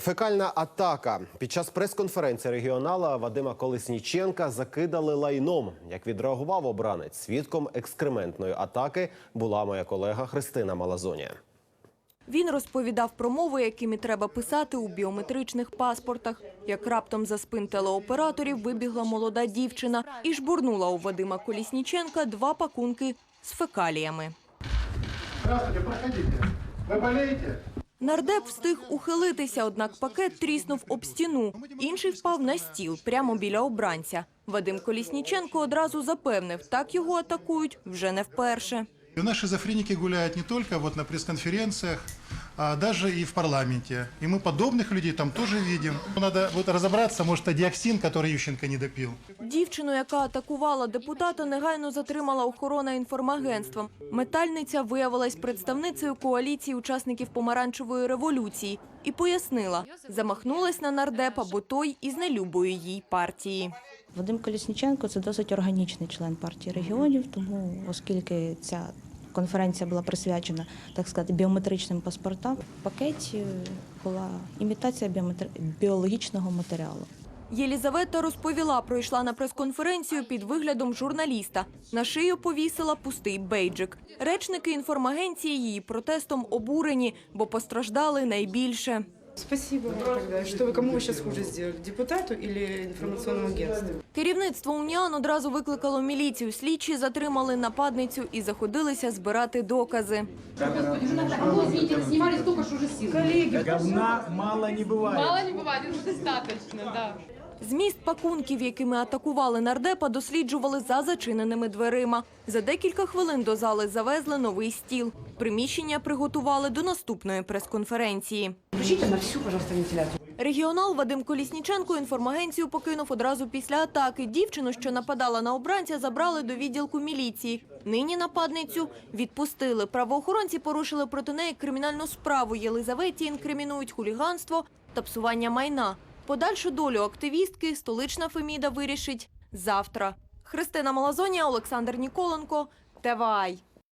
Фекальна атака під час прес-конференції регіонала Вадима Колесніченка закидали лайном. Як відреагував обранець, свідком екскрементної атаки була моя колега Христина Малазонія. Він розповідав про мови, якими треба писати у біометричних паспортах. Як раптом за спин телеоператорів вибігла молода дівчина і жбурнула у Вадима Колісніченка два пакунки з фекаліями. Здравствуйте, проходите. Вы болеете? Нардеп встиг ухилитися, однак пакет тріснув об стіну. Інший впав на стіл прямо біля обранця. Вадим Колісніченко одразу запевнив, так його атакують вже не вперше. Наші у нас шизофреники гуляют не только вот на пресс-конференциях, а даже и в парламенте. И мы подобных людей там тоже видим. Надо вот разобраться, может, это диоксин, который Ющенко не допил. Дівчину, яка атакувала депутата, негайно затримала охорона інформагентством. Метальниця виявилась представницею коаліції учасників помаранчевої революції і пояснила, замахнулась на нардепа, бо той із нелюбої їй партії. Вадим Колісніченко це досить органічний член партії регіонів, тому оскільки ця конференція була присвячена, так сказати, біометричним паспортам, в пакеті була імітація біометр... біологічного матеріалу. Єлізавета розповіла, пройшла на прес-конференцію під виглядом журналіста. На шию повісила пустий бейджик. Речники інформагенції її протестом обурені, бо постраждали найбільше. Спасибо вам тогда. Что вы, кому вы сейчас хуже сделали? Депутату или информационному агентству? Керівництво УНІАН одразу викликало міліцію. Слідчі затримали нападницю і заходилися збирати докази. Господи, уже надо. А вы, извините, снимали столько, что уже сил. Коллеги, Говна мало не бывает. мало не бывает, это достаточно, да. Зміст пакунків, якими атакували нардепа, досліджували за зачиненими дверима. За декілька хвилин до зали завезли новий стіл. Приміщення приготували до наступної прес-конференції. На всю, пожалуйста. Регіонал Вадим Колісніченко інформагенцію покинув одразу після атаки. Дівчину, що нападала на обранця, забрали до відділку міліції. Нині нападницю відпустили. Правоохоронці порушили проти неї кримінальну справу. Єлизаветі інкримінують хуліганство та псування майна. Подальшу долю активістки столична Феміда вирішить завтра. Христина Малазонія, Олександр Ніколенко, ТВАЙ.